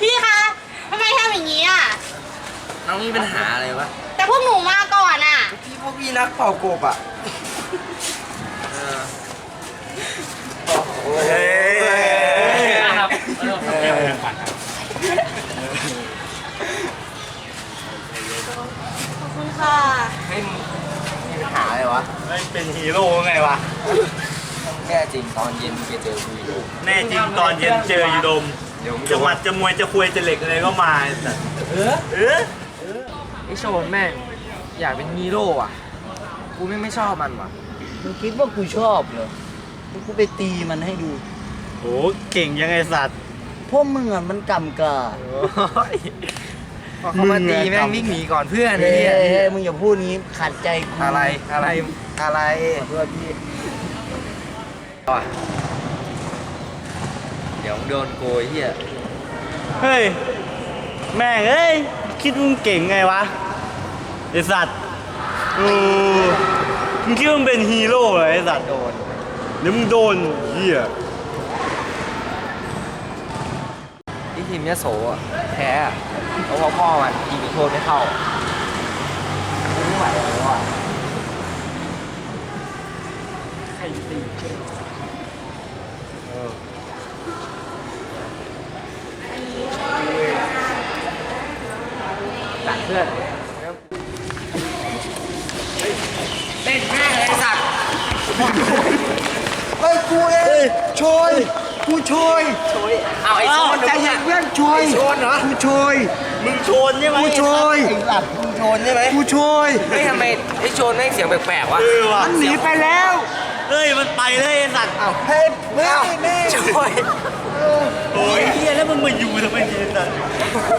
พี่คะทำไมทำอย่างนี้อะ น้องมีปัญหาอะไรวะแต่พวกหนูมาก่อนอะ พี่พวกพี่นักเป่ากบอะเออเฮ้ยครับเออผมแก้วเป็นฝันครับขอบคุณค่ะ ให้มึงมีปัญหาอะไรวะ ไม่เป็นฮีโร่ไงวะ แน่จริงตอนเย็นมึงไปเจอกูอีกแน่จริงตอนเย็นเจอยูดม เดี๋ยวมึงจะหมัดจะมวยจะคุยจะเหล็กอะไรก็มาแต่เออเออไอโชนแม่งอยากเป็นฮีโร่อะกูไม่งไม่ชอบมันว่ะมึงคิดว่ากูชอบเหรอกูไปตีมันให้ดูโหเก่งยังไงสัตว์พวกมึงอะมันกำกาพอเขามาตีแม่งวิ่งหนีก่อนเพื่อนเฮ้ไอ้ยเหี้ยเฮ้ยมึงอย่าพูดงี้ขัดใจกูอะไรอะไรอะไรขอโทษพี่ ว่ะเดี๋ยวมึงโดนโกยเฮียเฮ้ย แม่งเอ้ย คิดมึงเก่งไงวะไอสัตว์โอ้มึงคิดว่ามึงเป็นฮีโร่เหรอไอสัตว์ โดน เดี๋ยวมึงโดนเหี้ยที่ทีมยโสอะแพ้อะเพราะว่าพ่อมันยิงจุดโทษไม่เข้ากูไม่ไหวแล้วอะ เพื่อนเล่นแม่เลยสัตว์เฮ้ยกูเองโชยกูโชยเอาไอ้โซนใจเย็นเพื่อนชยไอ้โซนเหรอกูโชยมึงโชนใช่ไหมกูชยไอ้หลับมึงโชนใช่ไหมกูโชยไม่ทำไมไอ้โชนแม่งเสียงแปลกๆวะมันหนีไปแล้วเฮ้ยมันไปเลยไอสัตว์เฮ้ยแม่แม่ช่วยโอ้ยเฮียแล้วมึงมาอยู่ทำไมเนี่ยไอ้สัตว์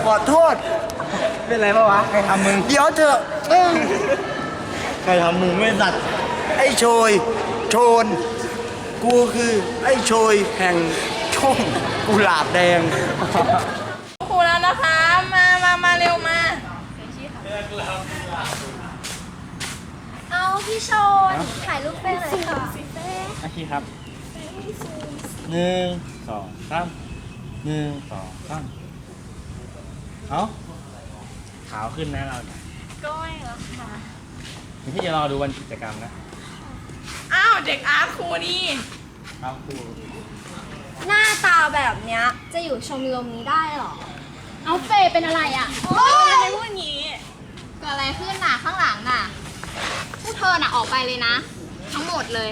ขอโทษ เป็นไรปะวะ ใครทำมึง เดี๋ยวเถอะเออใครทำมึงไม่สัตว์ไอ้โชย โชน กูคือไอ้โชยแห่งช่องกุหลาบแดง ครูแล้วนะคะ มา มา มาเร็วมา เอาพี่ชนถ่ายรูปเป้หน่อยค่ะเป้อาชีครับหนึ่งสองสามหนึ่งสองสามเอา ขาวขึ้นนะเราเนี่ยก้อยเหรอคะเดี๋ยวพี่จะรอดูวันกิจกรรมนะอ้าวเด็กอาร์ตครูนี่เอาครูหน้าตาแบบเนี้ยจะอยู่ชมรมนี้ได้เหรอ เอาเฟยเป็นอะไรอะโอ้ยทำไมพูดอย่างนี้เกิดอะไรขึ้นน่ะข้างหลังน่ะพวกเธอน่ะออกไปเลยนะ ทั้งหมดเลย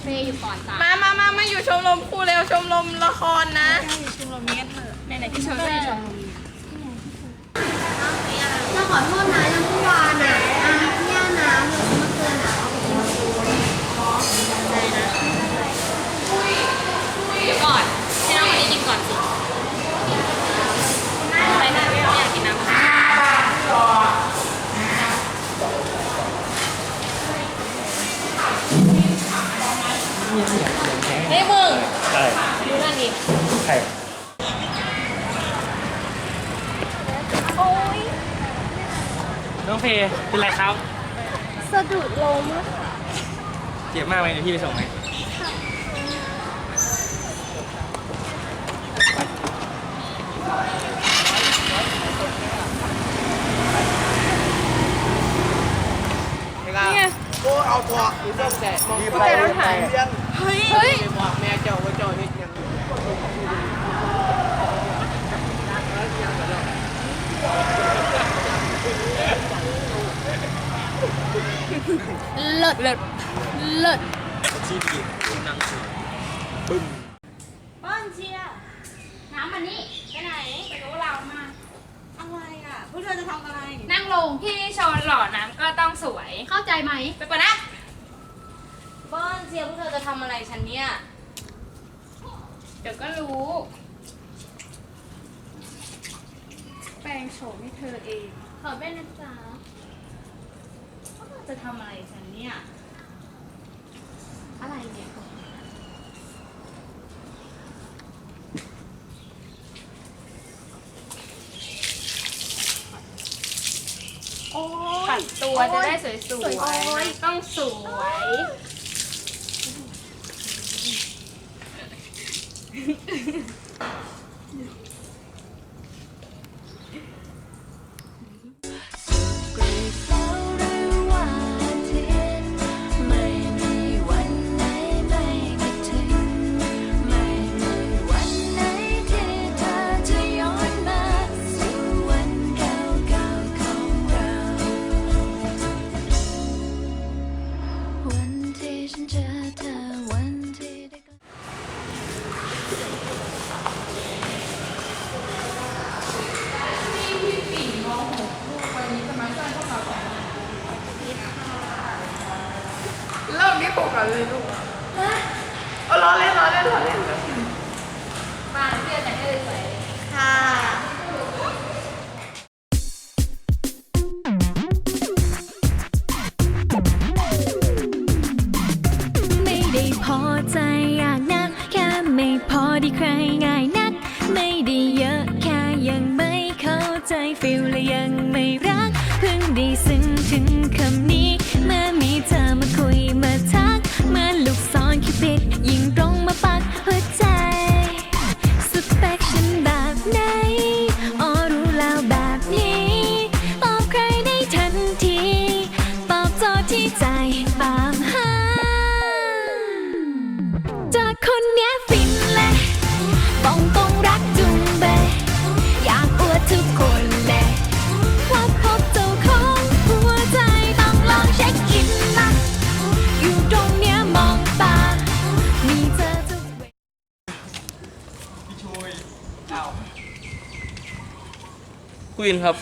เฟยอยู่ก่อนจ้ะมามามามาอยู่ชมรมครูเร็วชมรมละครนะอยู่ชมรมนี้เถอะไหนๆที่เชิญได้ชมรมเรา ขอโทษนะยังเมื่อวานอะอะเนี่ยนะเมื่อเมื่อคืนอะเอาไปกินอะไรนะเดี๋ยวก่อนให้น้องคนนี้กินก่อนสิไปไหนไม่อยากกินน้ำเฮ้ยมึงใช่ดูนั่นดิ ใช่ โอ๊ย น้ องเพเป็นไรครับ สะดุดล้มอะเจ็บมากไหมเดี๋ยวพี่ไปส่งไหม เนี่ย โอ้เอาตัวมีต้องแต่มีไปไป เฮ้ย เฮ้ย บอกแม่เจ้าว่าเจ้าเฮ็ดยัง เลิศเลิศเลิศป้อนเชียร์น้ำมานี่ไปไหนไปรู้เรามาอะไรอะพวกเธอจะทำอะไร นั่งลงพี่ชนหล่อน้ำก็ต้องสวย เข้าใจไหมไปก่อนนะป้อนเชียร์พวกเธอจะทำอะไรฉันเนี่ยเดี๋ยวก็รู้ แปลงโฉมให้เธอเอง ขอเป็นนะจ๊ะพวกเธอ จะทำอะไรฉันเนี่ย อะไรเนี่ยปัดตัวจะได้สวยๆต้องสวย โเลยลูกเอาล้อเล่นล้อเล่นล้อเล่นมาเพื่อนแต่งให้สวยค่ะไม่ได้พอใจอยากนัก แค่ไม่พอที่ใครง่ายนัก ไม่ได้เยอะแค่ยังไม่เข้าใจฟิลและยังไม่รัก เพิ่งได้ซึ้งถึงคำนี้ ผู้ยินครับ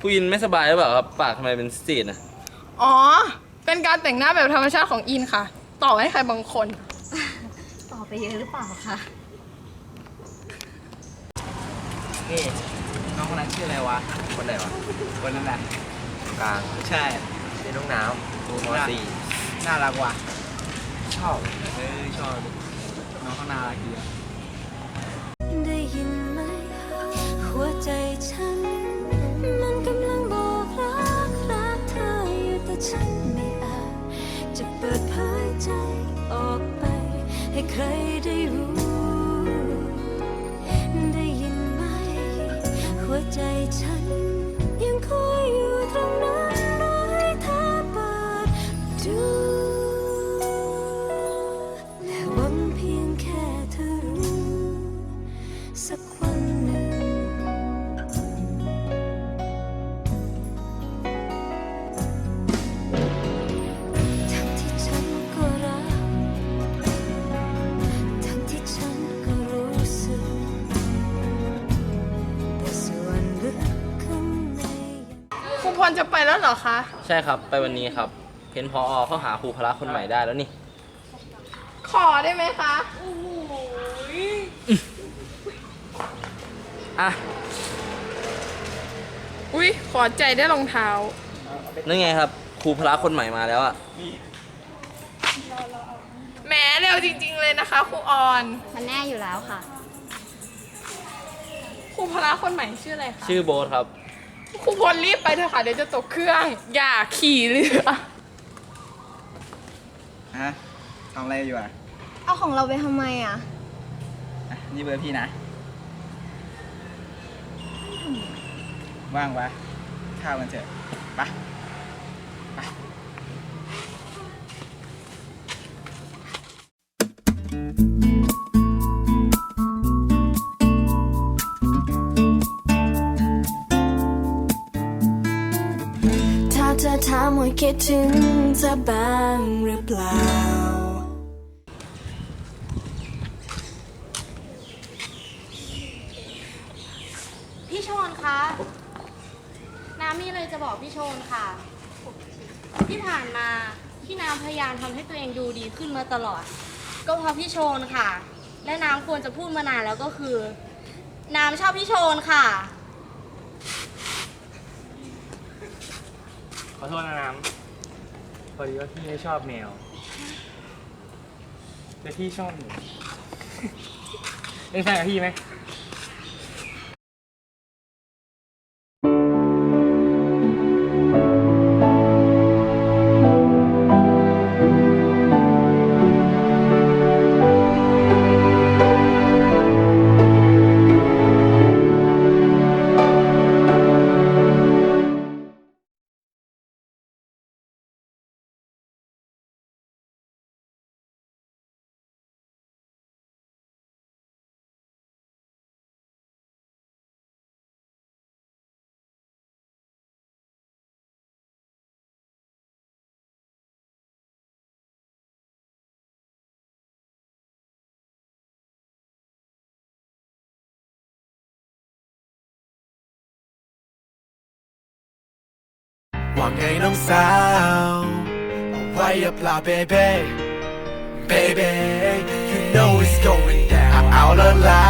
ผู้ยินไม่สบายหรือเปล่าครับปากทำไมเป็นสีดนะอ๋อ เป็นการแต่งหน้าแบบธรรมชาติของอินค่ะ ต่อให้ใครบางคน ต่อไปเยอะหรือเปล่าคะนี่น้องคนนั้นชื่ออะไรวะคนไหนวะคนนั้นแหละกลางใช่เป็นน้องน้ำดูมอสี่น่ารักว่ะชอบเออชอบน้องเขาน่ารักดีอะ ออกไป ให้ใครได้รู้ ได้ยินไหม หัวใจฉัน แล้วเหรอคะ ใช่ครับ ไปวันนี้ครับ เห็นพอเข้าหาครูพละคนใหม่ได้แล้วนี่ ขอได้ไหมคะอะ อุ้ยขอใจได้รองเท้า นั่นไงครับ ครูพละคนใหม่มาแล้วอะแหมเร็วจริง ๆ เลยนะคะครูออน มันแน่อยู่แล้วค่ะ ครูพละคนใหม่ชื่ออะไรคะ ชื่อโบ๊ทครับ ครูพลรีบไปเถอะค่ะเดี๋ยวจะตกเครื่อง อย่าขี่เรือฮะทำอะไรอยู่อะเอาของเราไปทำไมอะ อะ นี่เบอร์พี่นะ ว่างปะข้าวกันเถอะไปไป อถามว่าคิดถึงเธอบ้างหรือเปล่า พี่โชนคะ น้ำมีอะไรจะบอกพี่โชนค่ะ ที่ผ่านมาพี่น้ำพยายามทำให้ตัวเองดูดีขึ้นมาตลอด ก็เพราะพี่โชนค่ะ และน้ำควรจะพูดมานานแล้วก็คือ น้ำชอบพี่โชนค่ะ ขอโทษนะน้ำพอดีว่าพี่ไม่ชอบแมว แต่พี่ชอบหนูเป็นแฟนกับพี่ไหม ว่าไงน้องสาวเอาไว้อย่าเปล่า baby baby you know it's going down เอาละลา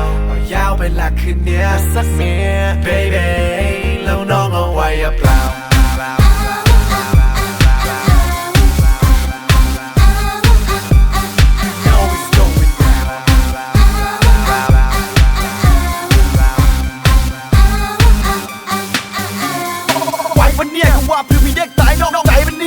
วเอายาวไปละคืนเนี้ยสักเมีย baby เนี่ยกูว่าพี่มีเด็กตายนอกใจมัน